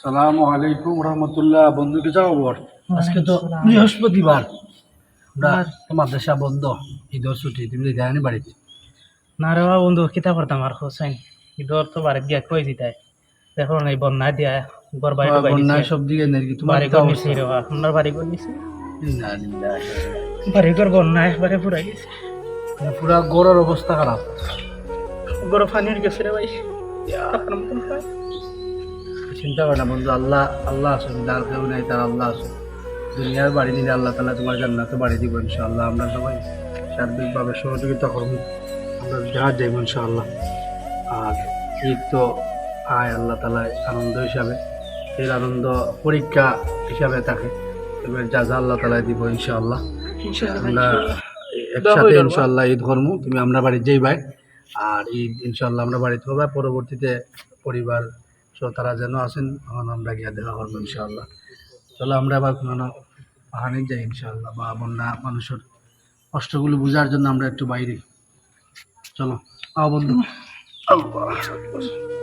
সালামু আলাইকুম রহমতুল্লাহ। বন্ধু কি খবর আজকে তো বৃহস্পতিবার। মাদ্রাসা বন্ধ ঈদর ছুটি তুমি যায়নি বাড়িতে? না রে বাবা বন্ধু কিতা করতাম আর হোসেন? ঈদর তো বাড়িতে গিয়া কই দিতাই দেখো না এই বন্যা দিয়া ঘর বাড়ি বন্যায় সব দিকে নাকি তোমার বাড়ি ঘর নিছি রে বাবা আপনার বাড়ি ঘর নিছি। বাড়ি ঘর বন্যা একবারে মানে পুরা গেছে। পুরা গড়ের অবস্থা খারাপ। গেছে রে ভাই। চিন্তা করে না বন্ধু আল্লাহ আল্লাহ আসুন যার কেউ নাই তার আল্লাহ আসুন দুনিয়ার বাড়ি দিলে আল্লাহ তালা তোমার জান্নাতে বাড়ি দিব ইনশাআল্লাহ। আমরা সবাই সার্বিকভাবে সহযোগিতা করব। আমরা যাইব ইনশাআল্লাহ। আর ঈদ তো আয় আল্লাহ তালায় আনন্দ হিসাবে। এর আনন্দ পরীক্ষা হিসাবে থাকে। এবার যা যা আল্লাহ তালায় দিব ইনশাআল্লাহ। আমরা একসাথে ইনশাআল্লাহ ঈদ করব। তুমি আমরা বাড়ি যেই ভাই আর ঈদ ইনশাল্লাহ আমরা বাড়িতে হবে। পরবর্তীতে পরিবার সহ তারা যেন আসেন তখন আমরা গিয়ে দেখা করব ইনশাল্লাহ চলো আমরা আবার কোনো পাহাড়ে যাই ইনশাল্লাহ বা বন্যা, মানুষের কষ্টগুলো বোঝার জন্য আমরা একটু বাইরে। চলো। আও বন্ধু। আল্লাহ।